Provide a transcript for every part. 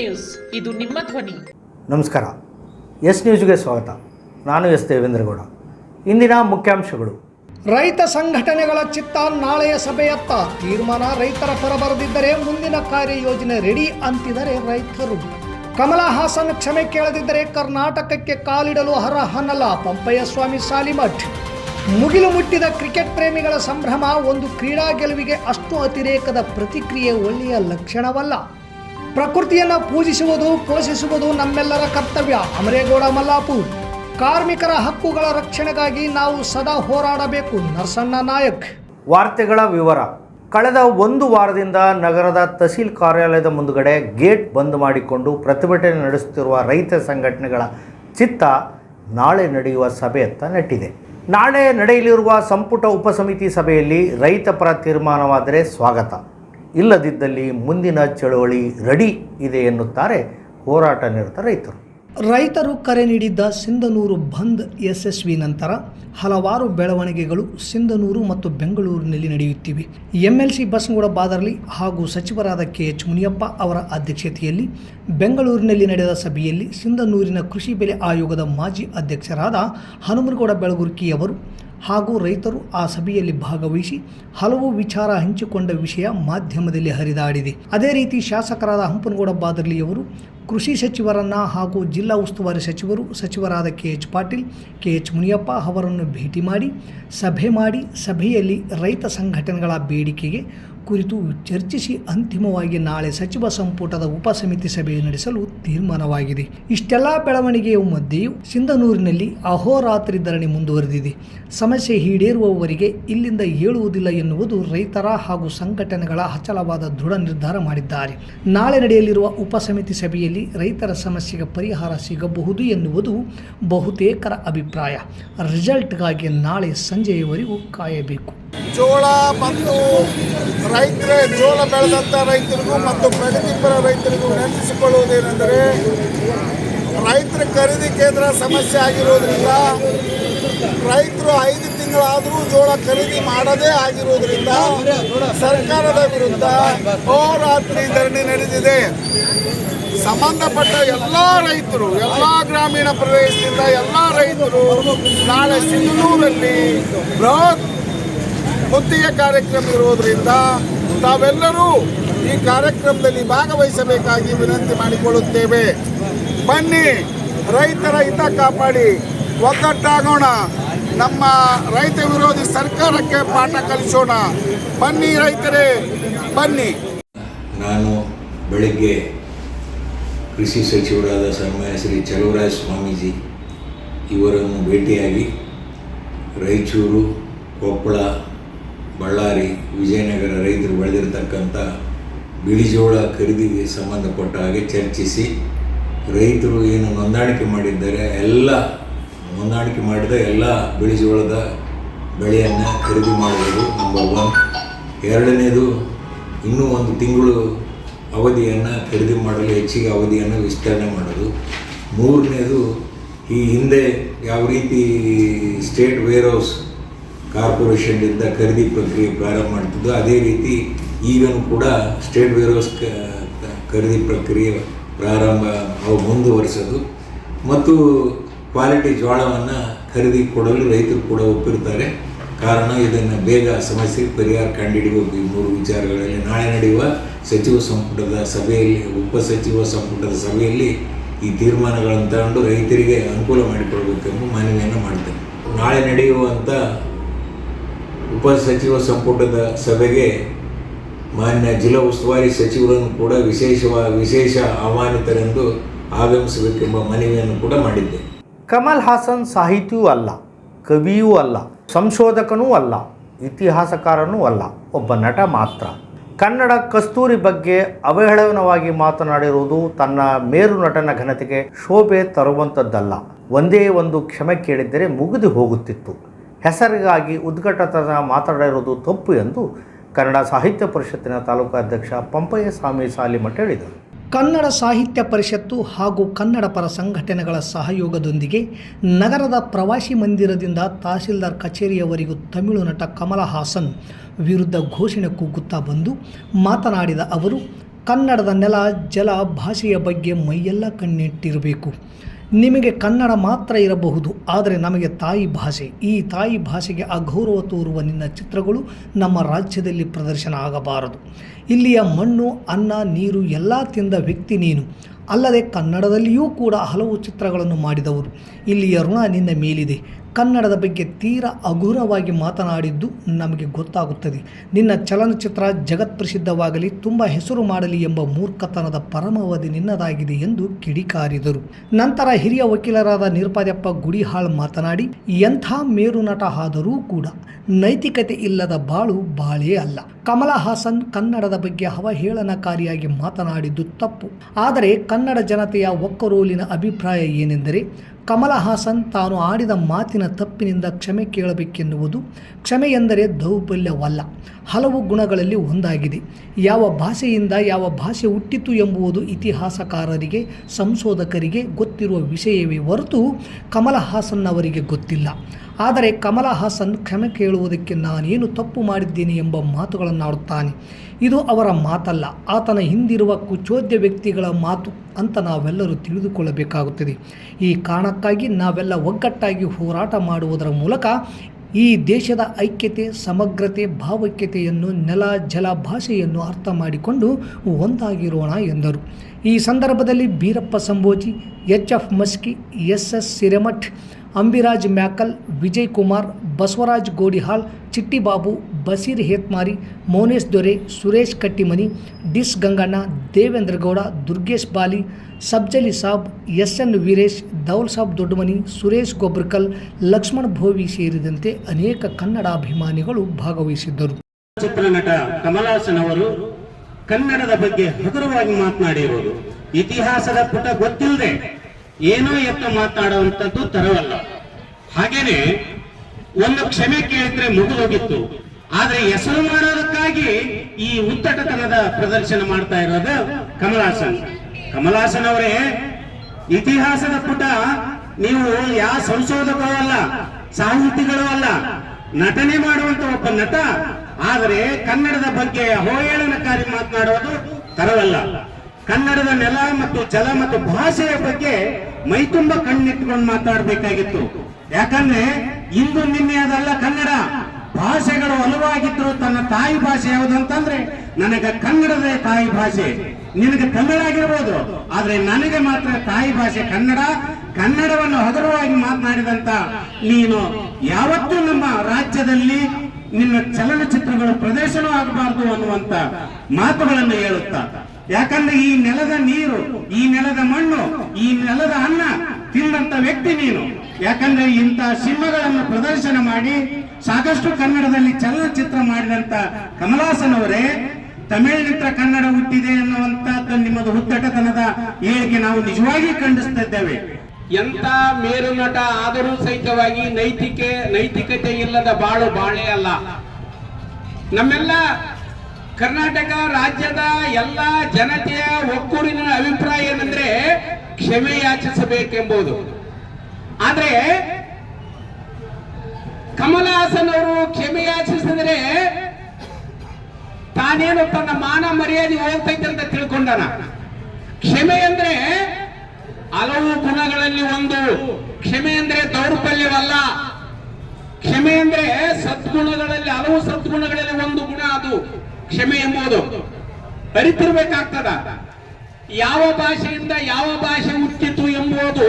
News. ಇದು ನಿಮ್ಮ ಧ್ವನಿ. ನಮಸ್ಕಾರ. ಎಸ್ ನ್ಯೂಸ್ಗೆ ಸ್ವಾಗತ. ನಾನು ಎಸ್ ದೇವೇಂದ್ರಗೌಡ. ಇಂದಿನ ಮುಖ್ಯಾಂಶಗಳು. ರೈತ ಸಂಘಟನೆಗಳ ಚಿತ್ತ ನಾಳೆಯ ಸಭೆಯತ್ತ ತೀರ್ಮಾನ ರೈತರ ಪರ ಬರೆದಿದ್ದರೆ ಮುಂದಿನ ಕಾರ್ಯಯೋಜನೆ ರೆಡಿ ಅಂತಿದರೆ ರೈತರು. ಕಮಲ ಹಾಸನ್ ಕ್ಷಮೆ ಕೇಳದಿದ್ದರೆ ಕರ್ನಾಟಕಕ್ಕೆ ಕಾಲಿಡಲು ಅರ್ಹನಲ್ಲ ಪಂಪಯ್ಯ ಸ್ವಾಮಿ ಸಾಲಿಮಠ್. ಮುಗಿಲು ಮುಟ್ಟಿದ ಕ್ರಿಕೆಟ್ ಪ್ರೇಮಿಗಳ ಸಂಭ್ರಮ ಒಂದು ಕ್ರೀಡಾ ಗೆಲುವಿಗೆ ಅಷ್ಟು ಅತಿರೇಕದ ಪ್ರತಿಕ್ರಿಯೆ ಒಳ್ಳೆಯ ಲಕ್ಷಣವಲ್ಲ. ಪ್ರಕೃತಿಯನ್ನು ಪೂಜಿಸುವುದು, ಪೋಷಿಸುವುದು ನಮ್ಮೆಲ್ಲರ ಕರ್ತವ್ಯ. ಅಮರೇಗೌಡ, ಮಲ್ಲಾಪುರ್. ಕಾರ್ಮಿಕರ ಹಕ್ಕುಗಳ ರಕ್ಷಣೆಗಾಗಿ ನಾವು ಸದಾ ಹೋರಾಡಬೇಕು, ನರಸಣ್ಣ ನಾಯಕ್. ವಾರ್ತೆಗಳ ವಿವರ. ಕಳೆದ ಒಂದು ವಾರದಿಂದ ನಗರದ ತಹಸೀಲ್ ಕಾರ್ಯಾಲಯದ ಮುಂದುಗಡೆ ಗೇಟ್ ಬಂದ್ ಮಾಡಿಕೊಂಡು ಪ್ರತಿಭಟನೆ ನಡೆಸುತ್ತಿರುವ ರೈತ ಸಂಘಟನೆಗಳ ಚಿತ್ತ ನಾಳೆ ನಡೆಯುವ ಸಭೆಯತ್ತ ನೆಟ್ಟಿದೆ. ನಾಳೆ ನಡೆಯಲಿರುವ ಸಂಪುಟ ಉಪಸಮಿತಿ ಸಭೆಯಲ್ಲಿ ರೈತ ಪರ ತೀರ್ಮಾನವಾದರೆ ಸ್ವಾಗತ. ಇಲ್ಲದಿದ್ದಲ್ಲಿ ಮುಂದಿನ ಚಳುವಳಿ ರೆಡಿ ಇದೆ ಎನ್ನುತ್ತಾರೆ ಹೋರಾಟ ನಿರತ ರೈತರು. ರೈತರು ಕರೆ ನೀಡಿದ್ದ ಸಿಂಧನೂರು ಬಂದ್ ಯಶಸ್ವಿ ನಂತರ ಹಲವಾರು ಬೆಳವಣಿಗೆಗಳು ಸಿಂಧನೂರು ಮತ್ತು ಬೆಂಗಳೂರಿನಲ್ಲಿ ನಡೆಯುತ್ತಿವೆ. ಎಂಎಲ್ಸಿ ಬಸನಗೌಡ ಬಾದರ್ಲಿ ಹಾಗೂ ಸಚಿವರಾದ ಕೆ ಎಚ್ ಮುನಿಯಪ್ಪ ಅವರ ಅಧ್ಯಕ್ಷತೆಯಲ್ಲಿ ಬೆಂಗಳೂರಿನಲ್ಲಿ ನಡೆದ ಸಭೆಯಲ್ಲಿ ಸಿಂಧನೂರಿನ ಕೃಷಿ ಬೆಲೆ ಆಯೋಗದ ಮಾಜಿ ಅಧ್ಯಕ್ಷರಾದ ಹನುಮನಗೌಡ ಬೆಳಗುರ್ಕಿ ಅವರು ಹಾಗೂ ರೈತರು ಆ ಸಭೆಯಲ್ಲಿ ಭಾಗವಹಿಸಿ ಹಲವು ವಿಚಾರ ಹಂಚಿಕೊಂಡ ವಿಷಯ ಮಾಧ್ಯಮದಲ್ಲಿ ಹರಿದಾಡಿದೆ. ಅದೇ ರೀತಿ ಶಾಸಕರಾದ ಹಂಪನಗೌಡ ಬಾದರ್ಲಿಯವರು, ಕೃಷಿ ಸಚಿವರನ್ನ ಹಾಗೂ ಜಿಲ್ಲಾ ಉಸ್ತುವಾರಿ ಸಚಿವರು ಸಚಿವರಾದ K H Patil K H Muniyappa ಅವರನ್ನು ಭೇಟಿ ಮಾಡಿ, ಸಭೆ ಮಾಡಿ ಸಭೆಯಲ್ಲಿ ರೈತ ಸಂಘಟನೆಗಳ ಬೇಡಿಕೆಗೆ ಕುರಿತು ಚರ್ಚಿಸಿ ಅಂತಿಮವಾಗಿ ನಾಳೆ ಸಚಿವ ಸಂಪುಟದ ಉಪಸಮಿತಿ ಸಭೆ ನಡೆಸಲು ತೀರ್ಮಾನವಾಗಿದೆ. ಇಷ್ಟೆಲ್ಲ ಬೆಳವಣಿಗೆಯ ಮಧ್ಯೆಯೂ ಸಿಂಧನೂರಿನಲ್ಲಿ ಅಹೋರಾತ್ರಿ ಧರಣಿ ಮುಂದುವರೆದಿದೆ. ಸಮಸ್ಯೆ ಈಡೇರುವವರಿಗೆ ಇಲ್ಲಿಂದ ಏಳುವುದಿಲ್ಲ ಎನ್ನುವುದು ರೈತರ ಹಾಗೂ ಸಂಘಟನೆಗಳ ಅಚಲವಾದ ದೃಢ ನಿರ್ಧಾರ ಮಾಡಿದ್ದಾರೆ. ನಾಳೆ ನಡೆಯಲಿರುವ ಉಪಸಮಿತಿ ಸಭೆಯಲ್ಲಿ ರೈತರ ಸಮಸ್ಯೆಗೆ ಪರಿಹಾರ ಸಿಗಬಹುದು ಎನ್ನುವುದು ಬಹುತೇಕರ ಅಭಿಪ್ರಾಯ. ರಿಸಲ್ಟ್ಗಾಗಿ ನಾಳೆ ಸಂಜೆಯವರೆಗೂ ಕಾಯಬೇಕು. ಜೋಳ ಮತ್ತು ರೈತರ ಜೋಳ ಬೆಳೆದಂಥ ರೈತರಿಗೂ ಮತ್ತು ಪ್ರಗತಿಪರ ರೈತರಿಗೂ ನೆನಪಿಸಿಕೊಳ್ಳುವುದೇನೆಂದರೆ ರೈತರ ಖರೀದಿ ಕೇಂದ್ರ ಸಮಸ್ಯೆ ಆಗಿರೋದ್ರಿಂದ ರೈತರು ಐದು ತಿಂಗಳಾದರೂ ಜೋಳ ಖರೀದಿ ಮಾಡದೇ ಆಗಿರುವುದರಿಂದ ಸರ್ಕಾರದ ವಿರುದ್ಧ ಹೋರಾತ್ರಿ ಧರಣಿ ನಡೆದಿದೆ. ಸಂಬಂಧಪಟ್ಟ ಎಲ್ಲ ರೈತರು, ಎಲ್ಲ ಗ್ರಾಮೀಣ ಪ್ರದೇಶದಿಂದ ಎಲ್ಲ ರೈತರು ನಾಳೆ ಸಿಂಧನೂರಲ್ಲಿ ಬೃಹತ್ ಮುತ್ತಿಗೆ ಕಾರ್ಯಕ್ರಮ ಇರುವುದರಿಂದ ತಾವೆಲ್ಲರೂ ಈ ಕಾರ್ಯಕ್ರಮದಲ್ಲಿ ಭಾಗವಹಿಸಬೇಕಾಗಿ ವಿನಂತಿ ಮಾಡಿಕೊಳ್ಳುತ್ತೇವೆ. ಬನ್ನಿ, ರೈತರ ಹಿತ ಕಾಪಾಡಿ, ಒಗ್ಗಟ್ಟಾಗೋಣ. ನಮ್ಮ ರೈತ ವಿರೋಧಿ ಸರ್ಕಾರಕ್ಕೆ ಪಾಠ ಕಲಿಸೋಣ. ಬನ್ನಿ ರೈತರೇ, ಬನ್ನಿ. ನಾನು ಬೆಳಗ್ಗೆ ಕೃಷಿ ಸಚಿವರಾದ ಸನ್ಮಾನ್ಯ ಶ್ರೀ ಚಲುವರಾಜ ಸ್ವಾಮೀಜಿ ಇವರನ್ನು ಭೇಟಿಯಾಗಿ ರಾಯಚೂರು ಕೊಪ್ಪಳ ಬಳ್ಳಾರಿ ವಿಜಯನಗರ ರೈತರು ಬೆಳೆದಿರತಕ್ಕಂಥ ಬಿಳಿಜೋಳ ಖರೀದಿಗೆ ಸಂಬಂಧಪಟ್ಟ ಹಾಗೆ ಚರ್ಚಿಸಿ ರೈತರು ಏನು ನೋಂದಾಣಿಕೆ ಮಾಡಿದ್ದಾರೆ, ಎಲ್ಲ ನೋಂದಾಣಿಕೆ ಮಾಡಿದ ಎಲ್ಲ ಬಿಳಿಜೋಳದ ಬೆಳೆಯನ್ನು ಖರೀದಿ ಮಾಡುವುದು ನಂಬರ್ ಒನ್ ಎರಡನೇದು, ಇನ್ನೂ ಒಂದು ತಿಂಗಳು ಅವಧಿಯನ್ನು ಖರೀದಿ ಮಾಡಲು ಹೆಚ್ಚಿಗೆ ಅವಧಿಯನ್ನು ವಿಸ್ತರಣೆ ಮಾಡೋದು. ಮೂರನೇದು, ಈ ಹಿಂದೆ ಯಾವ ರೀತಿ ಸ್ಟೇಟ್ ವೇರ್ ಹೌಸ್ ಕಾರ್ಪೊರೇಷನ್ನಿಂದ ಖರೀದಿ ಪ್ರಕ್ರಿಯೆ ಪ್ರಾರಂಭ ಮಾಡ್ತಿದ್ದು ಅದೇ ರೀತಿ ಈಗಲೂ ಕೂಡ ಸ್ಟೇಟ್ ವೇರ್ಹೌಸ್ ಖರೀದಿ ಪ್ರಕ್ರಿಯೆ ಪ್ರಾರಂಭ ಅವು ಮುಂದುವರಿಸೋದು. ಮತ್ತು ಕ್ವಾಲಿಟಿ ಜೋಳವನ್ನು ಖರೀದಿ ಕೊಡಲು ರೈತರು ಕೂಡ ಒಪ್ಪಿರ್ತಾರೆ. ಕಾರಣ ಇದನ್ನು ಬೇಗ ಸಮಸ್ಯೆಗೆ ಪರಿಹಾರ ಕಂಡುಹಿಡಿಯಬೇಕು ಈ ಮೂರು ವಿಚಾರಗಳಲ್ಲಿ ನಾಳೆ ನಡೆಯುವ ಸಚಿವ ಸಂಪುಟದ ಸಭೆಯಲ್ಲಿ, ಉಪ ಸಚಿವ ಸಂಪುಟದ ಸಭೆಯಲ್ಲಿ ಈ ತೀರ್ಮಾನಗಳನ್ನು ತಗೊಂಡು ರೈತರಿಗೆ ಅನುಕೂಲ ಮಾಡಿಕೊಡ್ಬೇಕೆಂಬ ಮನವಿಯನ್ನು ಮಾಡ್ತೇನೆ. ನಾಳೆ ನಡೆಯುವಂಥ ಉಪ ಸಚಿವ ಸಂಪುಟದ ಸಭೆಗೆ ಮಾನ್ಯ ಜಿಲ್ಲಾ ಉಸ್ತುವಾರಿ ಸಚಿವರನ್ನು ಕೂಡ ವಿಶೇಷವ, ವಿಶೇಷ ಆಹ್ವಾನಿತರೆಂದು ಆಗಮಿಸಬೇಕೆಂಬ ಮನವಿಯನ್ನು ಕೂಡ ಮಾಡಿದ್ದೆ. ಕಮಲ್ ಹಾಸನ್ ಸಾಹಿತಿಯೂ ಅಲ್ಲ, ಕವಿಯೂ ಅಲ್ಲ, ಸಂಶೋಧಕನೂ ಅಲ್ಲ, ಇತಿಹಾಸಕಾರನೂ ಅಲ್ಲ, ಒಬ್ಬ ನಟ ಮಾತ್ರ. ಕನ್ನಡ ಕಸ್ತೂರಿ ಬಗ್ಗೆ ಅವಹೇಳನವಾಗಿ ಮಾತನಾಡಿರುವುದು ತನ್ನ ಮೇರು ನಟನ ಘನತೆಗೆ ಶೋಭೆ ತರುವಂಥದ್ದಲ್ಲ ಒಂದೇ ಒಂದು ಕ್ಷಮೆ ಕೇಳಿದ್ದರೆ ಮುಗಿದು ಹೋಗುತ್ತಿತ್ತು. ಹೆಸರಿಗಾಗಿ ಉದ್ಘಾಟತನ ಮಾತಾಡಿರೋದು ತಪ್ಪು ಎಂದು ಕನ್ನಡ ಸಾಹಿತ್ಯ ಪರಿಷತ್ತಿನ ತಾಲೂಕು ಅಧ್ಯಕ್ಷ ಪಂಪಯ್ಯ ಸ್ವಾಮಿ ಸಾಲಿಮಠ ಹೇಳಿದರು. ಕನ್ನಡ ಸಾಹಿತ್ಯ ಪರಿಷತ್ತು ಹಾಗೂ ಕನ್ನಡ ಪರ ಸಂಘಟನೆಗಳ ಸಹಯೋಗದೊಂದಿಗೆ ನಗರದ ಪ್ರವಾಸಿ ಮಂದಿರದಿಂದ ತಹಸೀಲ್ದಾರ್ ಕಚೇರಿಯವರೆಗೂ ತಮಿಳು ನಟ ಕಮಲ ಹಾಸನ್ ವಿರುದ್ಧ ಘೋಷಣೆ ಕೂಗುತ್ತಾ ಬಂದು ಮಾತನಾಡಿದ ಅವರು, ಕನ್ನಡದ ನೆಲ, ಜಲ, ಭಾಷೆಯ ಬಗ್ಗೆ ಮೈಯೆಲ್ಲ ಕಣ್ಣಿಟ್ಟಿರಬೇಕು. ನಿಮಗೆ ಕನ್ನಡ ಮಾತ್ರ ಇರಬಹುದು, ಆದರೆ ನಮಗೆ ತಾಯಿ ಭಾಷೆ. ಈ ತಾಯಿ ಭಾಷೆಗೆ ಅಗೌರವ ತೋರುವ ನಿನ್ನ ಚಿತ್ರಗಳು ನಮ್ಮ ರಾಜ್ಯದಲ್ಲಿ ಪ್ರದರ್ಶನ ಆಗಬಾರದು. ಇಲ್ಲಿಯ ಮಣ್ಣು, ಅನ್ನ, ನೀರು ಎಲ್ಲ ತಿಂದ ವ್ಯಕ್ತಿ ನೀನು. ಅಲ್ಲದೆ ಕನ್ನಡದಲ್ಲಿಯೂ ಕೂಡ ಹಲವು ಚಿತ್ರಗಳನ್ನು ಮಾಡಿದವರು. ಇಲ್ಲಿಯ ಋಣ ನಿನ್ನ ಮೇಲಿದೆ. ಕನ್ನಡದ ಬಗ್ಗೆ ತೀರಾ ಹಗುರವಾಗಿ ಮಾತನಾಡಿದ್ದು ನಮಗೆ ಗೊತ್ತಾಗುತ್ತದೆ. ನಿನ್ನ ಚಲನಚಿತ್ರ ಜಗತ್ಪ್ರಸಿದ್ಧವಾಗಲಿ ತುಂಬ ಹೆಸರು ಮಾಡಲಿ ಎಂಬ ಮೂರ್ಖತನದ ಪರಮಾವಧಿ ನಿನ್ನದಾಗಿದೆ ಎಂದು ಕಿಡಿಕಾರಿದರು. ನಂತರ ಹಿರಿಯ ವಕೀಲರಾದ ನಿರ್ಪಾದ್ಯಪ್ಪ ಗುಡಿಹಾಳ್ ಮಾತನಾಡಿ, ಎಂಥ ಮೇರು ನಟ ಆದರೂ ಕೂಡ ನೈತಿಕತೆ ಇಲ್ಲದ ಬಾಳು ಬಾಳೇ ಅಲ್ಲ. ಕಮಲ ಹಾಸನ್ ಕನ್ನಡದ ಬಗ್ಗೆ ಅವಹೇಳನಕಾರಿಯಾಗಿ ಮಾತನಾಡಿದ್ದು ತಪ್ಪು. ಆದರೆ ಕನ್ನಡ ಜನತೆಯ ಒಕ್ಕರೋಲಿನ ಅಭಿಪ್ರಾಯ ಏನೆಂದರೆ ಕಮಲ ಹಾಸನ್ ತಾನು ಆಡಿದ ಮಾತಿನ ತಪ್ಪಿನಿಂದ ಕ್ಷಮೆ ಕೇಳಬೇಕೆನ್ನುವುದು, ಕ್ಷಮೆ ಎಂದರೆ ದೌರ್ಬಲ್ಯವಲ್ಲ, ಹಲವು ಗುಣಗಳಲ್ಲಿ ಒಂದಾಗಿದೆ. ಯಾವ ಭಾಷೆಯಿಂದ ಯಾವ ಭಾಷೆ ಹುಟ್ಟಿತು ಎಂಬುದು ಇತಿಹಾಸಕಾರರಿಗೆ, ಸಂಶೋಧಕರಿಗೆ ಗೊತ್ತಿರುವ ವಿಷಯವೇ ಹೊರತು ಕಮಲ ಹಾಸನ್ ಅವರಿಗೆ ಗೊತ್ತಿಲ್ಲ. ಆದರೆ ಕಮಲ ಹಾಸನ್ ಕ್ಷಮೆ ಕೇಳುವುದಕ್ಕೆ ನಾನೇನು ತಪ್ಪು ಮಾಡಿದ್ದೇನೆ ಎಂಬ ಮಾತುಗಳನ್ನು ಆಡುತ್ತಾನೆ ಇದು ಅವರ ಮಾತಲ್ಲ, ಆತನ ಹಿಂದಿರುವ ಕುಚೋದ್ಯ ವ್ಯಕ್ತಿಗಳ ಮಾತು ಅಂತ ನಾವೆಲ್ಲರೂ ತಿಳಿದುಕೊಳ್ಳಬೇಕಾಗುತ್ತದೆ. ಈ ಕಾರಣಕ್ಕಾಗಿ ನಾವೆಲ್ಲ ಒಗ್ಗಟ್ಟಾಗಿ ಹೋರಾಟ ಮಾಡುವುದರ ಮೂಲಕ ಈ ದೇಶದ ಐಕ್ಯತೆ, ಸಮಗ್ರತೆ, ಭಾವೈಕ್ಯತೆಯನ್ನು, ನೆಲ, ಜಲ ಭಾಷೆಯನ್ನು ಅರ್ಥ ಮಾಡಿಕೊಂಡು ಒಂದಾಗಿರೋಣ ಎಂದರು. ಈ ಸಂದರ್ಭದಲ್ಲಿ Birappa Sambhoji, H F Maski, S S Siremath Ambiraj Myakal, Vijay Kumar, Basavaraj Godihal, Chittibabu, Basir Hetmari, Mounesh Dore, Suresh Kattimani, ಡಿಸ್ ಗಂಗಣ್ಣ ದೇವೇಂದ್ರಗೌಡ ದುರ್ಗೇಶ್ ಬಾಲಿ, ಸಬ್ಜಲಿ ಸಾಬ್, ಎಸ್ ಎನ್ ವೀರೇಶ್ ದೌಲ್ ಸಾಬ್ ದೊಡ್ಡಮನಿ, ಸುರೇಶ್ ಗೊಬ್ರಕಲ್, ಲಕ್ಷ್ಮಣ್ ಭೋವಿ ಸೇರಿದಂತೆ ಅನೇಕ ಕನ್ನಡಾಭಿಮಾನಿಗಳು ಭಾಗವಹಿಸಿದ್ದರು. ಚಿತ್ರನಟ ಕಮಲಾಸನ್ ಅವರು ಕನ್ನಡದ ಬಗ್ಗೆ ಹಗುರವಾಗಿ ಮಾತನಾಡಿರುವುದು ಇತಿಹಾಸದ ಪುಟ ಗೊತ್ತಿಲ್ಲದೆ ಏನೋ ಎತ್ತ ಮಾತನಾಡುವಂಥದ್ದು ತರವಲ್ಲ. ಹಾಗೇನೆ, ಒಂದು ಕ್ಷಮೆ ಕೇಳಿದ್ರೆ ಮುಗಿದೋಗಿತ್ತು ಆದ್ರೆ ಹೆಸರು ಮಾಡೋದಕ್ಕಾಗಿ ಈ ಉತ್ತಟತನದ ಪ್ರದರ್ಶನ ಮಾಡ್ತಾ ಇರೋದು ಕಮಲಾಸನ್. ಕಮಲಾಸನ್ ಅವರೇ, ಇತಿಹಾಸದ ಪುಟ, ನೀವು ಯಾವ ಸಂಶೋಧಕರು ಅಲ್ಲ, ಸಾಹಿತಿಗಳು ಅಲ್ಲ, ನಟನೆ ಮಾಡುವಂತ ಒಬ್ಬ ನಟ, ಆದರೆ ಕನ್ನಡದ ಬಗ್ಗೆ ಅವಹೇಳನಕಾರಿ ಮಾತನಾಡೋದು ತರವಲ್ಲ. ಕನ್ನಡದ ನೆಲ ಮತ್ತು ಜಲ ಮತ್ತು ಭಾಷೆಯ ಬಗ್ಗೆ ಮೈತುಂಬ ಕಣ್ಣಿಟ್ಕೊಂಡು ಮಾತಾಡಬೇಕಾಗಿತ್ತು. ಯಾಕಂದ್ರೆ ಇಂದು ನಿನ್ನೆ ಅದಲ್ಲ ಕನ್ನಡ. ಭಾಷೆಗಳು ಒಲವಾಗಿದ್ರು ತನ್ನ ತಾಯಿ ಭಾಷೆ ಯಾವುದಂತಂದ್ರೆ ನನಗೆ ಕನ್ನಡದೇ ತಾಯಿ ಭಾಷೆ. ನಿನಗೆ ಕನ್ನಡ ಆಗಿರ್ಬೋದು, ಆದ್ರೆ ನನಗೆ ಮಾತ್ರ ತಾಯಿ ಭಾಷೆ ಕನ್ನಡ. ಕನ್ನಡವನ್ನು ಹಗುರವಾಗಿ ಮಾತನಾಡಿದಂತ ನೀನು ಯಾವತ್ತೂ ನಮ್ಮ ರಾಜ್ಯದಲ್ಲಿ ನಿನ್ನ ಚಲನಚಿತ್ರಗಳು ಪ್ರದರ್ಶನ ಆಗಬಾರದು ಅನ್ನುವಂತ ಮಾತುಗಳನ್ನು ಹೇಳುತ್ತಾ. ಯಾಕಂದ್ರೆ ಈ ನೆಲದ ನೀರು, ಈ ನೆಲದ ಮಣ್ಣು, ಈ ನೆಲದ ಅನ್ನ ತಿಂದಂತ ವ್ಯಕ್ತಿ ನೀನು. ಯಾಕಂದ್ರೆ ಇಂಥ ಸಿನಿಮಾಗಳನ್ನು ಪ್ರದರ್ಶನ ಮಾಡಿ ಸಾಕಷ್ಟು ಕನ್ನಡದಲ್ಲಿ ಚಲನಚಿತ್ರ ಮಾಡಿದಂತ ಕಮಲಾಸನ್ ಅವರೇ ತಮಿಳಿನಿಂದ ಕನ್ನಡ ಹುಟ್ಟಿದೆ ಅನ್ನುವಂತ ನಿಮ್ಮದು ಹುತ್ತಟತನದ ಹೇಳಿಕೆ ನಾವು ನಿಜವಾಗಿ ಖಂಡಿಸ್ತಾ ಇದ್ದೇವೆ ಎಂತ ಮೇರು ನಟ ಆದರೂ ಸಹಿತವಾಗಿ ನೈತಿಕೆ, ನೈತಿಕತೆ ಇಲ್ಲದ ಬಾಳು ಬಾಳೆ ಅಲ್ಲ. ನಮ್ಮೆಲ್ಲ ಕರ್ನಾಟಕ ರಾಜ್ಯದ ಎಲ್ಲ ಜನತೆಯ ಒಕ್ಕೂಡಿನ ಅಭಿಪ್ರಾಯ ಏನಂದ್ರೆ ಕ್ಷಮೆ ಯಾಚಿಸಬೇಕೆಂಬುದು. ಆದ್ರೆ ಕಮಲ ಹಾಸನ್ ಅವರು ಕ್ಷಮೆ ಯಾಚಿಸಿದ್ರೆ ತಾನೇನು ತನ್ನ ಮಾನ ಮರ್ಯಾದೆ ಹೋಗ್ತೈತೆ ಅಂತ ತಿಳ್ಕೊಂಡನ? ಕ್ಷಮೆ ಅಂದ್ರೆ ಹಲವು ಗುಣಗಳಲ್ಲಿ ಒಂದು. ಕ್ಷಮೆ ಅಂದ್ರೆ ದೌರ್ಬಲ್ಯವಲ್ಲ. ಕ್ಷಮೆ ಅಂದ್ರೆ ಸದ್ಗುಣಗಳಲ್ಲಿ, ಹಲವು ಸದ್ಗುಣಗಳಲ್ಲಿ ಒಂದು ಗುಣ ಅದು. ಕ್ಷಮೆ ಎಂಬುದು ಅರಿತಿರ್ಬೇಕಾಗ್ತದ ಯಾವ ಭಾಷೆಯಿಂದ ಯಾವ ಭಾಷೆ ಹುಟ್ಟಿತು ಎಂಬುದು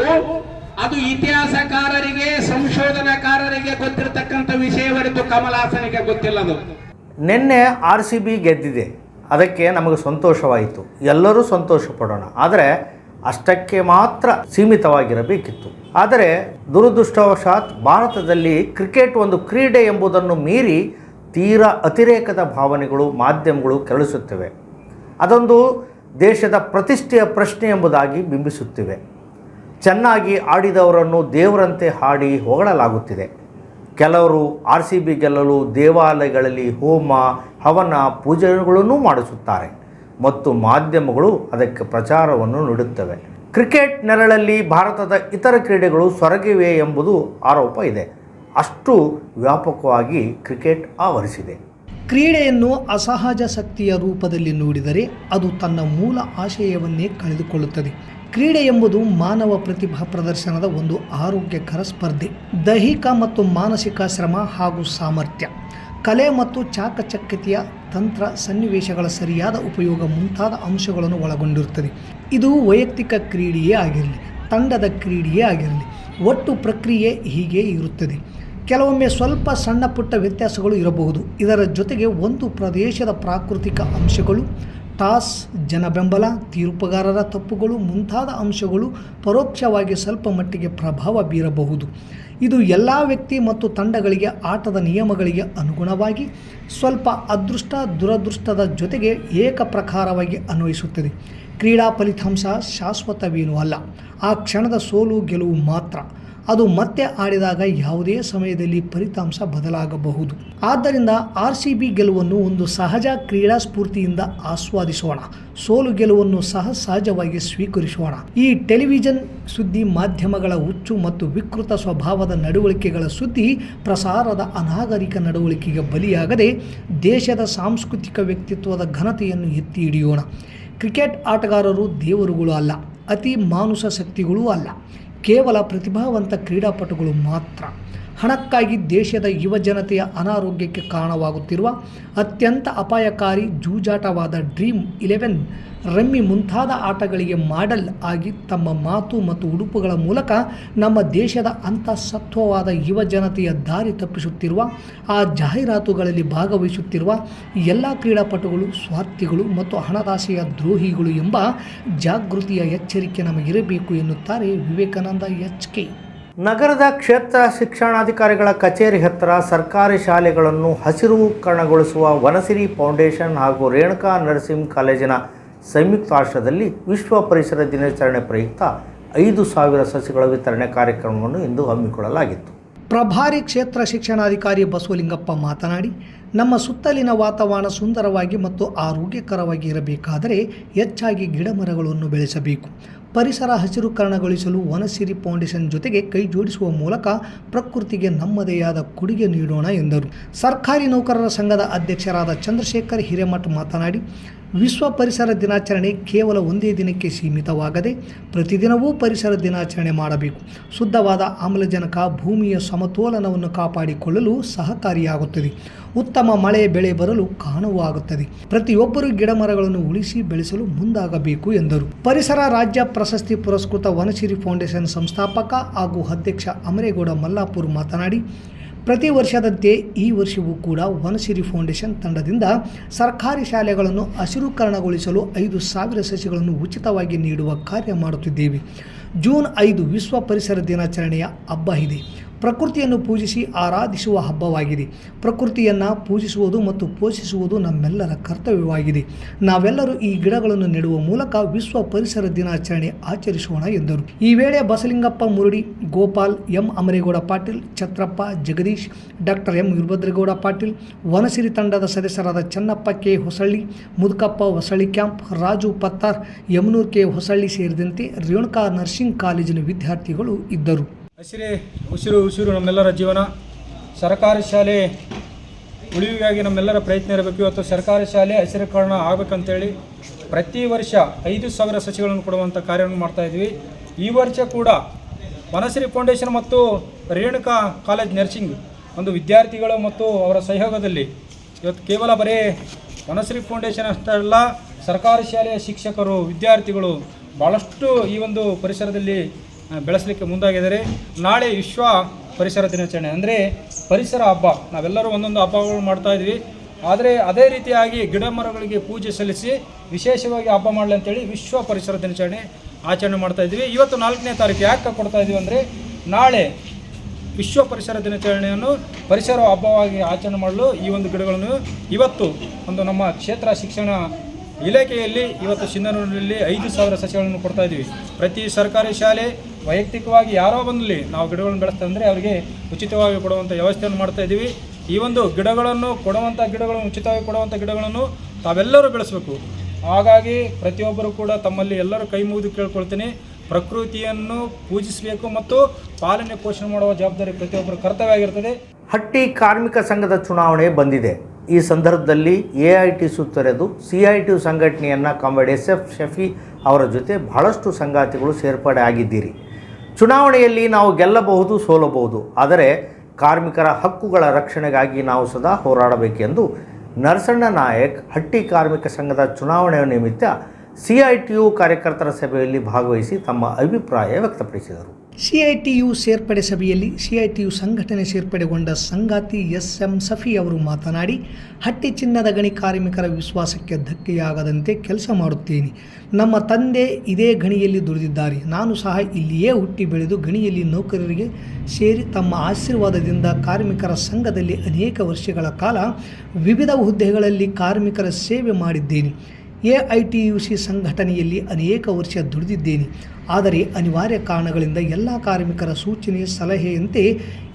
ಅದು ಇತಿಹಾಸಕಾರರಿಗೆ, ಸಂಶೋಧನಾಕಾರರಿಗೆ ಗೊತ್ತಿರತಕ್ಕಂಥ ವಿಷಯ ಹೊರತು ಕಮಲಾಸನಿಗೆ ಗೊತ್ತಿಲ್ಲ ಅದು ನಿನ್ನೆ ಆರ್ ಸಿ ಬಿ ಗೆದ್ದಿದೆ. ಅದಕ್ಕೆ ನಮಗೆ ಸಂತೋಷವಾಯಿತು. ಎಲ್ಲರೂ ಸಂತೋಷ ಪಡೋಣ ಆದರೆ ಅಷ್ಟಕ್ಕೆ ಮಾತ್ರ ಸೀಮಿತವಾಗಿರಬೇಕಿತ್ತು. ಆದರೆ ದುರದೃಷ್ಟವಶಾತ್ ಭಾರತದಲ್ಲಿ ಕ್ರಿಕೆಟ್ ಒಂದು ಕ್ರೀಡೆ ಎಂಬುದನ್ನು ಮೀರಿ ತೀರಾ ಅತಿರೇಕದ ಭಾವನೆಗಳು, ಮಾಧ್ಯಮಗಳು ಕೆರಳಿಸುತ್ತಿವೆ. ಅದೊಂದು ದೇಶದ ಪ್ರತಿಷ್ಠೆಯ ಪ್ರಶ್ನೆ ಎಂಬುದಾಗಿ ಬಿಂಬಿಸುತ್ತಿವೆ. ಚೆನ್ನಾಗಿ ಆಡಿದವರನ್ನು ದೇವರಂತೆ ಹಾಡಿ ಹೊಗಳಲಾಗುತ್ತಿದೆ. ಕೆಲವರು ಆರ್ ಸಿ ಬಿ ಗೆಲ್ಲಲು ದೇವಾಲಯಗಳಲ್ಲಿ ಹೋಮ, ಹವನ, ಪೂಜೆಗಳನ್ನು ಮಾಡಿಸುತ್ತಾರೆ. ಮತ್ತು ಮಾಧ್ಯಮಗಳು ಅದಕ್ಕೆ ಪ್ರಚಾರವನ್ನು ನೀಡುತ್ತವೆ. ಕ್ರಿಕೆಟ್ ನೆರಳಲ್ಲಿ ಭಾರತದ ಇತರ ಕ್ರೀಡೆಗಳು ಸೊರಗಿವೆ ಎಂಬುದು ಆರೋಪ ಇದೆ. ಅಷ್ಟು ವ್ಯಾಪಕವಾಗಿ ಕ್ರಿಕೆಟ್ ಆವರಿಸಿದೆ. ಕ್ರೀಡೆಯನ್ನು ಅಸಹಜ ಶಕ್ತಿಯ ರೂಪದಲ್ಲಿ ನೋಡಿದರೆ ಅದು ತನ್ನ ಮೂಲ ಆಶಯವನ್ನೇ ಕಳೆದುಕೊಳ್ಳುತ್ತದೆ. ಕ್ರೀಡೆ ಎಂಬುದು ಮಾನವ ಪ್ರತಿಭಾ ಪ್ರದರ್ಶನದ ಒಂದು ಆರೋಗ್ಯಕರ ಸ್ಪರ್ಧೆ. ದೈಹಿಕ ಮತ್ತು ಮಾನಸಿಕ ಶ್ರಮ ಹಾಗೂ ಸಾಮರ್ಥ್ಯ, ಕಲೆ ಮತ್ತು ಚಾಕಚಕ್ಯತೆಯ ತಂತ್ರ ಸನ್ನಿವೇಶಗಳ ಸರಿಯಾದ ಉಪಯೋಗ ಮುಂತಾದ ಅಂಶಗಳನ್ನು ಒಳಗೊಂಡಿರುತ್ತದೆ. ಇದು ವೈಯಕ್ತಿಕ ಕ್ರೀಡೆಯೇ ಆಗಿರಲಿ, ತಂಡದ ಕ್ರೀಡೆಯೇ ಆಗಿರಲಿ ಒಟ್ಟು ಪ್ರಕ್ರಿಯೆ ಹೀಗೆ ಇರುತ್ತದೆ. ಕೆಲವೊಮ್ಮೆ ಸ್ವಲ್ಪ ಸಣ್ಣ ಪುಟ್ಟ ವ್ಯತ್ಯಾಸಗಳು ಇರಬಹುದು. ಇದರ ಜೊತೆಗೆ ಒಂದು ಪ್ರದೇಶದ ಪ್ರಾಕೃತಿಕ ಅಂಶಗಳು, ಟಾಸ್, ಜನಬೆಂಬಲ, ತೀರ್ಪುಗಾರರ ತಪ್ಪುಗಳು ಮುಂತಾದ ಅಂಶಗಳು ಪರೋಕ್ಷವಾಗಿ ಸ್ವಲ್ಪ ಮಟ್ಟಿಗೆ ಪ್ರಭಾವ ಬೀರಬಹುದು. ಇದು ಎಲ್ಲ ವ್ಯಕ್ತಿ ಮತ್ತು ತಂಡಗಳಿಗೆ ಆಟದ ನಿಯಮಗಳಿಗೆ ಅನುಗುಣವಾಗಿ ಸ್ವಲ್ಪ ಅದೃಷ್ಟ ದುರದೃಷ್ಟದ ಜೊತೆಗೆ ಏಕಪ್ರಕಾರವಾಗಿ ಅನ್ವಯಿಸುತ್ತದೆ. ಕ್ರೀಡಾ ಫಲಿತಾಂಶ ಶಾಶ್ವತವೇನೂ ಅಲ್ಲ. ಆ ಕ್ಷಣದ ಸೋಲು ಗೆಲುವು ಮಾತ್ರ. ಅದು ಮತ್ತೆ ಆಡಿದಾಗ ಯಾವುದೇ ಸಮಯದಲ್ಲಿ ಫಲಿತಾಂಶ ಬದಲಾಗಬಹುದು. ಆದ್ದರಿಂದ ಆರ್ ಸಿ ಬಿ ಗೆಲುವನ್ನು ಒಂದು ಸಹಜ ಕ್ರೀಡಾ ಸ್ಫೂರ್ತಿಯಿಂದ ಆಸ್ವಾದಿಸೋಣ. ಸೋಲು ಗೆಲುವನ್ನು ಸಹ ಸಹಜವಾಗಿ ಸ್ವೀಕರಿಸೋಣ. ಈ ಟೆಲಿವಿಷನ್ ಸುದ್ದಿ ಮಾಧ್ಯಮಗಳ ಹುಚ್ಚು ಮತ್ತು ವಿಕೃತ ಸ್ವಭಾವದ ನಡವಳಿಕೆಗಳ ಸುದ್ದಿ ಪ್ರಸಾರದ ಅನಾಗರಿಕ ನಡವಳಿಕೆಗೆ ಬಲಿಯಾಗದೆ ದೇಶದ ಸಾಂಸ್ಕೃತಿಕ ವ್ಯಕ್ತಿತ್ವದ ಘನತೆಯನ್ನು ಎತ್ತಿ ಹಿಡಿಯೋಣ. ಕ್ರಿಕೆಟ್ ಆಟಗಾರರು ದೇವರುಗಳು ಅಲ್ಲ ಅತಿ ಮಾನುಷ ಶಕ್ತಿಗಳೂ ಅಲ್ಲ ಕೇವಲ ಪ್ರತಿಭಾವಂತ ಕ್ರೀಡಾಪಟುಗಳು ಮಾತ್ರ. ಹಣಕ್ಕಾಗಿ ದೇಶದ ಯುವ ಜನತೆಯ ಅನಾರೋಗ್ಯಕ್ಕೆ ಕಾರಣವಾಗುತ್ತಿರುವ ಅತ್ಯಂತ ಅಪಾಯಕಾರಿ ಜೂಜಾಟವಾದ ಡ್ರೀಮ್ ಇಲೆವೆನ್, ರಮ್ಮಿ ಮುಂತಾದ ಆಟಗಳಿಗೆ ಮಾಡೆಲ್ ಆಗಿ ತಮ್ಮ ಮಾತು ಮತ್ತು ಉಡುಪುಗಳ ಮೂಲಕ ನಮ್ಮ ದೇಶದ ಅಂತಸತ್ವವಾದ ಯುವ ಜನತೆಯ ದಾರಿ ತಪ್ಪಿಸುತ್ತಿರುವ, ಆ ಜಾಹೀರಾತುಗಳಲ್ಲಿ ಭಾಗವಹಿಸುತ್ತಿರುವ ಎಲ್ಲ ಕ್ರೀಡಾಪಟುಗಳು, ಸ್ವಾರ್ಥಿಗಳು ಮತ್ತು ಹಣದಾಸೆಯ ದ್ರೋಹಿಗಳು ಎಂಬ ಜಾಗೃತಿಯ ಎಚ್ಚರಿಕೆ ನಮಗಿರಬೇಕು ಎನ್ನುತ್ತಾರೆ ವಿವೇಕಾನಂದ ಎಚ್ ಕೆ. ನಗರದ ಕ್ಷೇತ್ರ ಶಿಕ್ಷಣಾಧಿಕಾರಿಗಳ ಕಚೇರಿ ಹತ್ತಿರ ಸರ್ಕಾರಿ ಶಾಲೆಗಳನ್ನು ಹಸಿರುಕರಣಗೊಳಿಸುವ ವನಸಿರಿ ಫೌಂಡೇಶನ್ ಹಾಗೂ ರೇಣುಕಾ ನರ್ಸಿಂಗ್ ಕಾಲೇಜಿನ ಸಂಯುಕ್ತ ಆಶ್ರಯದಲ್ಲಿ ವಿಶ್ವ ಪರಿಸರ ದಿನಾಚರಣೆ ಪ್ರಯುಕ್ತ ಐದು ಸಾವಿರ ಸಸಿಗಳ ವಿತರಣೆ ಕಾರ್ಯಕ್ರಮವನ್ನು ಇಂದು ಹಮ್ಮಿಕೊಳ್ಳಲಾಗಿತ್ತು. ಪ್ರಭಾರಿ ಕ್ಷೇತ್ರ ಶಿಕ್ಷಣಾಧಿಕಾರಿ ಬಸವಲಿಂಗಪ್ಪ ಮಾತನಾಡಿ, ನಮ್ಮ ಸುತ್ತಲಿನ ವಾತಾವರಣ ಸುಂದರವಾಗಿ ಮತ್ತು ಆರೋಗ್ಯಕರವಾಗಿ ಇರಬೇಕಾದರೆ ಹೆಚ್ಚಾಗಿ ಗಿಡಮರಗಳನ್ನು ಬೆಳೆಸಬೇಕು. ಪರಿಸರ ಹಸಿರುಕರಣಗೊಳಿಸಲು ವನಸಿರಿ ಫೌಂಡೇಶನ್ ಜೊತೆಗೆ ಕೈ ಜೋಡಿಸುವ ಮೂಲಕ ಪ್ರಕೃತಿಗೆ ನಮ್ಮದೇ ಆದ ಕೊಡುಗೆ ನೀಡೋಣ ಎಂದರು. ಸರ್ಕಾರಿ ನೌಕರರ ಸಂಘದ ಅಧ್ಯಕ್ಷರಾದ ಚಂದ್ರಶೇಖರ್ ಹಿರೇಮಠ್ ಮಾತನಾಡಿ ವಿಶ್ವ ಪರಿಸರ ದಿನಾಚರಣೆ ಕೇವಲ ಒಂದೇ ದಿನಕ್ಕೆ ಸೀಮಿತವಾಗದೆ ಪ್ರತಿದಿನವೂ ಪರಿಸರ ದಿನಾಚರಣೆ ಮಾಡಬೇಕು. ಶುದ್ಧವಾದ ಆಮ್ಲಜನಕ ಭೂಮಿಯ ಸಮತೋಲನವನ್ನು ಕಾಪಾಡಿಕೊಳ್ಳಲು ಸಹಕಾರಿಯಾಗುತ್ತದೆ. ಉತ್ತಮ ಮಳೆ ಬೆಳೆ ಬರಲು ಕಾರಣವಾಗುತ್ತದೆ ಪ್ರತಿಯೊಬ್ಬರು ಗಿಡಮರಗಳನ್ನು ಉಳಿಸಿ ಬೆಳೆಸಲು ಮುಂದಾಗಬೇಕು ಎಂದರು. ಪರಿಸರ ರಾಜ್ಯ ಪ್ರಶಸ್ತಿ ಪುರಸ್ಕೃತ ವನಸಿರಿ ಫೌಂಡೇಶನ್ ಸಂಸ್ಥಾಪಕ ಹಾಗೂ ಅಧ್ಯಕ್ಷ ಅಮರೇಗೌಡ ಮಲ್ಲಾಪುರ್ ಮಾತನಾಡಿ ಪ್ರತಿ ವರ್ಷದಂತೆ ಈ ವರ್ಷವೂ ಕೂಡ ವನಸಿರಿ ಫೌಂಡೇಶನ್ ತಂಡದಿಂದ ಸರ್ಕಾರಿ ಶಾಲೆಗಳನ್ನು ಹಸಿರುಕರಣಗೊಳಿಸಲು ಐದು ಸಾವಿರ ಸಸಿಗಳನ್ನು ಉಚಿತವಾಗಿ ನೀಡುವ ಕಾರ್ಯ ಮಾಡುತ್ತಿದ್ದೇವೆ. ಜೂನ್ ಐದು ವಿಶ್ವ ಪರಿಸರ ದಿನಾಚರಣೆಯ ಹಬ್ಬ ಇದೆ. ಪ್ರಕೃತಿಯನ್ನು ಪೂಜಿಸಿ ಆರಾಧಿಸುವ ಹಬ್ಬವಾಗಿದೆ. ಪ್ರಕೃತಿಯನ್ನು ಪೂಜಿಸುವುದು ಮತ್ತು ಪೋಷಿಸುವುದು ನಮ್ಮೆಲ್ಲರ ಕರ್ತವ್ಯವಾಗಿದೆ. ನಾವೆಲ್ಲರೂ ಈ ಗಿಡಗಳನ್ನು ನೆಡುವ ಮೂಲಕ ವಿಶ್ವ ಪರಿಸರ ದಿನಾಚರಣೆ ಆಚರಿಸೋಣ ಎಂದರು. ಈ ವೇಳೆ Basalingappa Murudi, Gopal M Amaregowda Patil, Chhatrappa Jagadish, doctor M Veerabhadregowda Patil, Vanasiri ತಂಡದ ಸದಸ್ಯರಾದ Channappa K Hosalli, Mudukappa Hosalli camp, Raju Pattar, Yamanur K Hosalli ಸೇರಿದಂತೆ ರೇಣುಕಾ ನರ್ಸಿಂಗ್ ಕಾಲೇಜಿನ ವಿದ್ಯಾರ್ಥಿಗಳು ಇದ್ದರು. ಹಸಿರೇ ಉಸಿರು ಉಸಿರು ನಮ್ಮೆಲ್ಲರ ಜೀವನ. ಸರ್ಕಾರಿ ಶಾಲೆ ಉಳಿವಿಗಾಗಿ ನಮ್ಮೆಲ್ಲರ ಪ್ರಯತ್ನ ಇರಬೇಕು. ಇವತ್ತು ಸರ್ಕಾರಿ ಶಾಲೆ ಹಸಿರು ಕಾರಣ ಆಗಬೇಕಂತೇಳಿ ಪ್ರತಿ ವರ್ಷ ಐದು ಸಾವಿರ ಸಸಿಗಳನ್ನು ಕೊಡುವಂಥ ಕಾರ್ಯವನ್ನು ಮಾಡ್ತಾ ಇದ್ವಿ. ಈ ವರ್ಷ ಕೂಡ ವನಶ್ರೀ ಫೌಂಡೇಶನ್ ಮತ್ತು ರೇಣುಕಾ ಕಾಲೇಜ್ ನರ್ಸಿಂಗ್ ಒಂದು ವಿದ್ಯಾರ್ಥಿಗಳು ಮತ್ತು ಅವರ ಸಹಯೋಗದಲ್ಲಿ ಇವತ್ತು ಕೇವಲ ಬರೀ ವನಶ್ರೀ ಫೌಂಡೇಶನ್ ಅಷ್ಟಲ್ಲ ಸರ್ಕಾರಿ ಶಾಲೆಯ ಶಿಕ್ಷಕರು, ವಿದ್ಯಾರ್ಥಿಗಳು ಭಾಳಷ್ಟು ಈ ಒಂದು ಪರಿಸರದಲ್ಲಿ ಬೆಳೆಸಲಿಕ್ಕೆ ಮುಂದಾಗಿದ್ದಾರೆ. ನಾಳೆ ವಿಶ್ವ ಪರಿಸರ ದಿನಾಚರಣೆ. ಅಂದರೆ ಪರಿಸರ ಹಬ್ಬ. ನಾವೆಲ್ಲರೂ ಒಂದೊಂದು ಹಬ್ಬಗಳು ಮಾಡ್ತಾ ಇದ್ವಿ. ಆದರೆ ಅದೇ ರೀತಿಯಾಗಿ ಗಿಡ ಮರಗಳಿಗೆ ಪೂಜೆ ಸಲ್ಲಿಸಿ ವಿಶೇಷವಾಗಿ ಹಬ್ಬ ಮಾಡಲಿ ಅಂತೇಳಿ ವಿಶ್ವ ಪರಿಸರ ದಿನಾಚರಣೆ ಆಚರಣೆ ಮಾಡ್ತಾ ಇದ್ವಿ. ಇವತ್ತು ನಾಲ್ಕನೇ ತಾರೀಕು ಯಾಕೆ ಕೊಡ್ತಾ ಇದ್ವಿ ಅಂದರೆ ನಾಳೆ ವಿಶ್ವ ಪರಿಸರ ದಿನಾಚರಣೆಯನ್ನು ಪರಿಸರ ಹಬ್ಬವಾಗಿ ಆಚರಣೆ ಮಾಡಲು ಈ ಒಂದು ಗಿಡಗಳನ್ನು ಇವತ್ತು ಒಂದು ನಮ್ಮ ಕ್ಷೇತ್ರ ಶಿಕ್ಷಣ ಇಲಾಖೆಯಲ್ಲಿ ಇವತ್ತು ಸಿಂಧನೂರಿನಲ್ಲಿ ಐದು ಸಾವಿರ ಸಸಿಗಳನ್ನು ಕೊಡ್ತಾ ಇದ್ದೀವಿ. ಪ್ರತಿ ಸರ್ಕಾರಿ ಶಾಲೆ ವೈಯಕ್ತಿಕವಾಗಿ ಯಾರೋ ಬಂದಲ್ಲಿ ನಾವು ಗಿಡಗಳನ್ನು ಬೆಳೆಸ್ತಾ ಅಂದರೆ ಅವರಿಗೆ ಉಚಿತವಾಗಿ ಕೊಡುವಂಥ ವ್ಯವಸ್ಥೆಯನ್ನು ಮಾಡ್ತಾ ಇದ್ದೀವಿ. ಈ ಒಂದು ಗಿಡಗಳನ್ನು ಕೊಡುವಂಥ ಗಿಡಗಳನ್ನು, ಉಚಿತವಾಗಿ ಕೊಡುವಂಥ ಗಿಡಗಳನ್ನು ತಾವೆಲ್ಲರೂ ಬೆಳೆಸಬೇಕು. ಹಾಗಾಗಿ ಪ್ರತಿಯೊಬ್ಬರು ಕೂಡ ತಮ್ಮಲ್ಲಿ ಎಲ್ಲರೂ ಕೈ ಮುಗಿದು ಕೇಳ್ಕೊಳ್ತೀನಿ. ಪ್ರಕೃತಿಯನ್ನು ಪೂಜಿಸಬೇಕು ಮತ್ತು ಪಾಲನೆ ಪೋಷಣೆ ಮಾಡುವ ಜವಾಬ್ದಾರಿ ಪ್ರತಿಯೊಬ್ಬರ ಕರ್ತವ್ಯ ಆಗಿರ್ತದೆ. ಹಟ್ಟಿ ಕಾರ್ಮಿಕ ಸಂಘದ ಚುನಾವಣೆ ಬಂದಿದೆ. ಈ ಸಂದರ್ಭದಲ್ಲಿ ಎ ಐ ಟಿ ಸುತ್ತರೆದು ಸಿ ಐ ಟಿ ಸಂಘಟನೆಯನ್ನು ಕಾಮ್ರೇಡ್ ಎಸ್ ಎಫ್ ಶಫಿ ಅವರ ಜೊತೆ ಬಹಳಷ್ಟು ಸಂಗಾತಿಗಳು ಸೇರ್ಪಡೆ ಆಗಿದ್ದೀರಿ. ಚುನಾವಣೆಯಲ್ಲಿ ನಾವು ಗೆಲ್ಲಬಹುದು, ಸೋಲಬಹುದು, ಆದರೆ ಕಾರ್ಮಿಕರ ಹಕ್ಕುಗಳ ರಕ್ಷಣೆಗಾಗಿ ನಾವು ಸದಾ ಹೋರಾಡಬೇಕೆಂದು ನರಸಣ್ಣ ನಾಯಕ್ ಹಟ್ಟಿ ಕಾರ್ಮಿಕ ಸಂಘದ ಚುನಾವಣೆಯ ನಿಮಿತ್ತ ಸಿ ಐ ಟಿ ಯು ಕಾರ್ಯಕರ್ತರ ಸಭೆಯಲ್ಲಿ ಭಾಗವಹಿಸಿ ತಮ್ಮ ಅಭಿಪ್ರಾಯ ವ್ಯಕ್ತಪಡಿಸಿದರು. ಸಿಐಟಿಯು ಸೇರ್ಪಡೆ ಸಭೆಯಲ್ಲಿ ಸಿಐಟಿಯು ಸಂಘಟನೆ ಸೇರ್ಪಡೆಗೊಂಡ ಸಂಗಾತಿ ಎಸ್ ಎಂ ಸಫಿ ಅವರು ಮಾತನಾಡಿ, ಹಟ್ಟಿ ಚಿನ್ನದ ಗಣಿ ಕಾರ್ಮಿಕರ ವಿಶ್ವಾಸಕ್ಕೆ ಧಕ್ಕೆಯಾಗದಂತೆ ಕೆಲಸ ಮಾಡುತ್ತೇನೆ. ನಮ್ಮ ತಂದೆ ಇದೇ ಗಣಿಯಲ್ಲಿ ದುಡಿದಿದ್ದಾರೆ. ನಾನು ಸಹ ಇಲ್ಲಿಯೇ ಹುಟ್ಟಿ ಬೆಳೆದು ಗಣಿಯಲ್ಲಿ ನೌಕರರಿಗೆ ಸೇರಿ ತಮ್ಮ ಆಶೀರ್ವಾದದಿಂದ ಕಾರ್ಮಿಕರ ಸಂಘದಲ್ಲಿ ಅನೇಕ ವರ್ಷಗಳ ಕಾಲ ವಿವಿಧ ಹುದ್ದೆಗಳಲ್ಲಿ ಕಾರ್ಮಿಕರ ಸೇವೆ ಮಾಡಿದ್ದೇನೆ. A I T U C ಸಂಘಟನೆಯಲ್ಲಿ ಅನೇಕ ವರ್ಷ ದುಡಿದಿದ್ದೇನೆ. ಆದರೆ ಅನಿವಾರ್ಯ ಕಾರಣಗಳಿಂದ ಎಲ್ಲ ಕಾರ್ಮಿಕರ ಸೂಚನೆ, ಸಲಹೆಯಂತೆ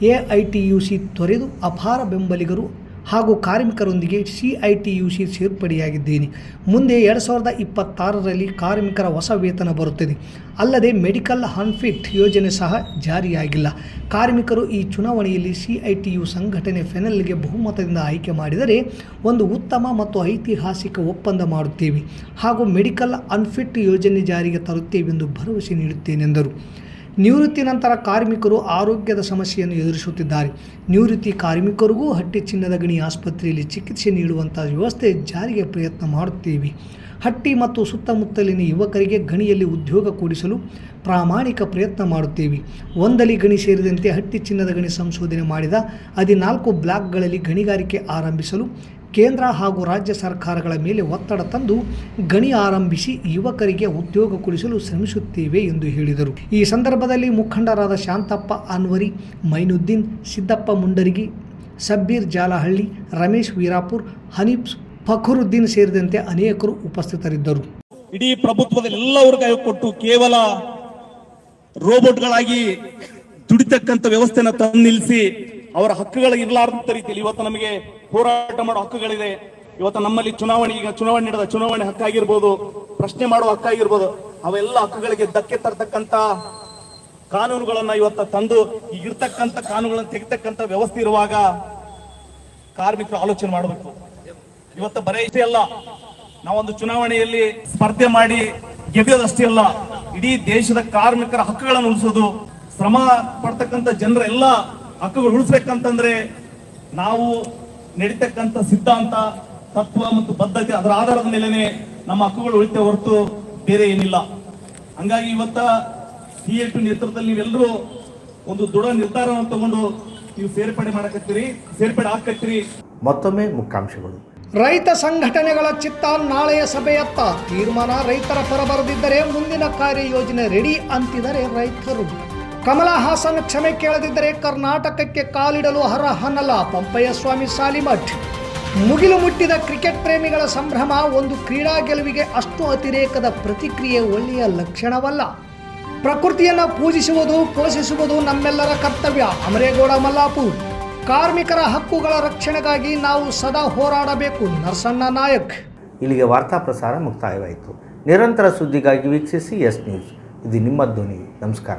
A I T U C ತೊರೆದು ಅಪಾರ ಬೆಂಬಲಿಗರು ಹಾಗೂ ಕಾರ್ಮಿಕರೊಂದಿಗೆ C I T U C ಸೇರ್ಪಡೆಯಾಗಿದ್ದೇನೆ. ಮುಂದೆ ಎರಡು ಸಾವಿರದ ಇಪ್ಪತ್ತಾರರಲ್ಲಿ ಕಾರ್ಮಿಕರ ಹೊಸ ವೇತನ ಬರುತ್ತದೆ. ಅಲ್ಲದೆ ಮೆಡಿಕಲ್ ಅನ್ಫಿಟ್ ಯೋಜನೆ ಸಹ ಜಾರಿಯಾಗಿಲ್ಲ. ಕಾರ್ಮಿಕರು ಈ ಚುನಾವಣೆಯಲ್ಲಿ ಸಿ ಐ ಟಿ ಯು ಸಂಘಟನೆ ಫೆನಲ್ಗೆ ಬಹುಮತದಿಂದ ಆಯ್ಕೆ ಮಾಡಿದರೆ ಒಂದು ಉತ್ತಮ ಮತ್ತು ಐತಿಹಾಸಿಕ ಒಪ್ಪಂದ ಮಾಡುತ್ತೇವೆ ಹಾಗೂ ಮೆಡಿಕಲ್ ಅನ್ಫಿಟ್ ಯೋಜನೆ ಜಾರಿಗೆ ತರುತ್ತೇವೆಂದು ಭರವಸೆ ನೀಡುತ್ತೇನೆಂದರು ನಿವೃತ್ತಿ ನಂತರ ಕಾರ್ಮಿಕರು ಆರೋಗ್ಯದ ಸಮಸ್ಯೆಯನ್ನು ಎದುರಿಸುತ್ತಿದ್ದಾರೆ. ನಿವೃತ್ತಿ ಕಾರ್ಮಿಕರಿಗೂ ಹಟ್ಟಿ ಚಿನ್ನದ ಗಣಿ ಆಸ್ಪತ್ರೆಯಲ್ಲಿ ಚಿಕಿತ್ಸೆ ನೀಡುವಂಥ ವ್ಯವಸ್ಥೆ ಜಾರಿಗೆ ಪ್ರಯತ್ನ ಮಾಡುತ್ತೇವೆ. ಹಟ್ಟಿ ಮತ್ತು ಸುತ್ತಮುತ್ತಲಿನ ಯುವಕರಿಗೆ ಗಣಿಯಲ್ಲಿ ಉದ್ಯೋಗ ಕೊಡಿಸಲು ಪ್ರಾಮಾಣಿಕ ಪ್ರಯತ್ನ ಮಾಡುತ್ತೇವೆ. ಒಂದಲಿ ಗಣಿ ಸೇರಿದಂತೆ ಹಟ್ಟಿ ಚಿನ್ನದ ಗಣಿ ಸಂಶೋಧನೆ ಮಾಡಿದ ಹದಿನಾಲ್ಕು ಬ್ಲಾಕ್ಗಳಲ್ಲಿ ಗಣಿಗಾರಿಕೆ ಆರಂಭಿಸಲು ಕೇಂದ್ರ ಹಾಗೂ ರಾಜ್ಯ ಸರ್ಕಾರಗಳ ಮೇಲೆ ಒತ್ತಡ ತಂದು ಗಣಿ ಆರಂಭಿಸಿ ಯುವಕರಿಗೆ ಉದ್ಯೋಗ ಕೊಡಿಸಲು ಶ್ರಮಿಸುತ್ತೇವೆ ಎಂದು ಹೇಳಿದರು. ಈ ಸಂದರ್ಭದಲ್ಲಿ ಮುಖಂಡರಾದ ಶಾಂತಪ್ಪ ಅನ್ವರಿ, ಮೈನುದ್ದೀನ್, ಸಿದ್ದಪ್ಪ ಮುಂಡರಿಗಿ, ಸಬ್ಬೀರ್ ಜಾಲಹಳ್ಳಿ, ರಮೇಶ್ ವೀರಾಪುರ್, ಹನೀಫ್ ಫಖರುದ್ದೀನ್ ಸೇರಿದಂತೆ ಅನೇಕರು ಉಪಸ್ಥಿತರಿದ್ದರು. ಇಡೀ ಪ್ರಭುತ್ವದಲ್ಲಿ ಎಲ್ಲವರು ಕೈ ಕೊಟ್ಟು ಕೇವಲ ರೋಬೋಟ್ಗಳಾಗಿ ದುಡಿತಕ್ಕಂಥ ವ್ಯವಸ್ಥೆನ ತಂದು ನಿಲ್ಲಿಸಿ ಅವರ ಹಕ್ಕುಗಳು ಇರಲಾರ್ದಂತ ರೀತಿಯಲ್ಲಿ ಇವತ್ತು ನಮಗೆ ಹೋರಾಟ ಮಾಡೋ ಹಕ್ಕುಗಳಿದೆ. ಇವತ್ತು ನಮ್ಮಲ್ಲಿ ಚುನಾವಣೆ, ಈಗ ಚುನಾವಣೆ ನಡೆದ ಚುನಾವಣೆ ಹಕ್ಕಾಗಿರ್ಬೋದು, ಪ್ರಶ್ನೆ ಮಾಡುವ ಹಕ್ಕಾಗಿರ್ಬೋದು, ಅವೆಲ್ಲ ಹಕ್ಕುಗಳಿಗೆ ಧಕ್ಕೆ ತರ್ತಕ್ಕಂತ ಕಾನೂನುಗಳನ್ನ ಇವತ್ತ ತಂದು ಈಗಿರ್ತಕ್ಕಂಥ ಕಾನೂನುಗಳನ್ನ ತೆಗೆತಕ್ಕಂತ ವ್ಯವಸ್ಥೆ ಇರುವಾಗ ಕಾರ್ಮಿಕರು ಆಲೋಚನೆ ಮಾಡಬೇಕು. ಇವತ್ತು ಬರೇ ಇಷ್ಟೇ ಅಲ್ಲ, ನಾವೊಂದು ಚುನಾವಣೆಯಲ್ಲಿ ಸ್ಪರ್ಧೆ ಮಾಡಿ ಗೆದ್ದದಷ್ಟೇ ಅಲ್ಲ, ಇಡೀ ದೇಶದ ಕಾರ್ಮಿಕರ ಹಕ್ಕುಗಳನ್ನು ಉಳಿಸೋದು, ಶ್ರಮ ಪಡ್ತಕ್ಕಂಥ ಜನರ ಎಲ್ಲ ಹಕ್ಕುಗಳು ಉಳಿಸ್ಬೇಕಂತಂದ್ರೆ ನಾವು ನಡೀತಕ್ಕಂಥ ಸಿದ್ಧಾಂತ ತತ್ವ ಮತ್ತು ಬದ್ಧತೆ ಅದರ ಆಧಾರದ ಮೇಲೆನೆ ನಮ್ಮ ಹಕ್ಕುಗಳು ಉಳಿತೆ ಹೊರತು ಬೇರೆ ಏನಿಲ್ಲ. ಹಂಗಾಗಿ ಇವತ್ತ ಸಿ ಎ ಪಿ ನೇತೃತ್ವದಲ್ಲಿ ನೀವೆಲ್ಲರೂ ಒಂದು ದೃಢ ನಿರ್ಧಾರವನ್ನು ತಗೊಂಡು ನೀವು ಸೇರ್ಪಡೆ ಮಾಡಕತ್ತೀರಿ ಸೇರ್ಪಡೆ ಹಾಕತ್ತೀರಿ ಮತ್ತೊಮ್ಮೆ ಮುಖ್ಯಾಂಶಗಳು. ರೈತ ಸಂಘಟನೆಗಳ ಚಿತ್ತ ನಾಳೆಯ ಸಭೆಯತ್ತ ತೀರ್ಮಾನ ರೈತರ ಪರ ಬರದಿದ್ದರೆ ಮುಂದಿನ ಕಾರ್ಯಯೋಜನೆ ರೆಡಿ ಅಂತಿದ್ದಾರೆ ರೈತರು. ಕಮಲ ಹಾಸನ್ ಕ್ಷಮೆ ಕೇಳದಿದ್ದರೆ ಕರ್ನಾಟಕಕ್ಕೆ ಕಾಲಿಡಲು ಅರ್ಹನಲ್ಲ ಪಂಪಯ್ಯ ಸ್ವಾಮಿ ಸಾಲಿಮಠ್ ಮುಗಿಲು ಮುಟ್ಟಿದ ಕ್ರಿಕೆಟ್ ಪ್ರೇಮಿಗಳ ಸಂಭ್ರಮ ಒಂದು ಕ್ರೀಡಾ ಗೆಲುವಿಗೆ ಅಷ್ಟು ಅತಿರೇಕದ ಪ್ರತಿಕ್ರಿಯೆ ಒಳ್ಳೆಯ ಲಕ್ಷಣವಲ್ಲ. ಪ್ರಕೃತಿಯನ್ನು ಪೂಜಿಸುವುದು, ಪೋಷಿಸುವುದು ನಮ್ಮೆಲ್ಲರ ಕರ್ತವ್ಯ. ಅಮರೇಗೌಡ, ಮಲ್ಲಾಪುರ್. ಕಾರ್ಮಿಕರ ಹಕ್ಕುಗಳ ರಕ್ಷಣೆಗಾಗಿ ನಾವು ಸದಾ ಹೋರಾಡಬೇಕು. ನರಸಣ್ಣ ನಾಯಕ್. ಇಲ್ಲಿಗೆ ವಾರ್ತಾ ಪ್ರಸಾರ ಮುಕ್ತಾಯವಾಯಿತು. ನಿರಂತರ ಸುದ್ದಿಗಾಗಿ ವೀಕ್ಷಿಸಿ ಎಸ್ ನ್ಯೂಸ್. ಇದು ನಿಮ್ಮ ಧ್ವನಿ. ನಮಸ್ಕಾರ.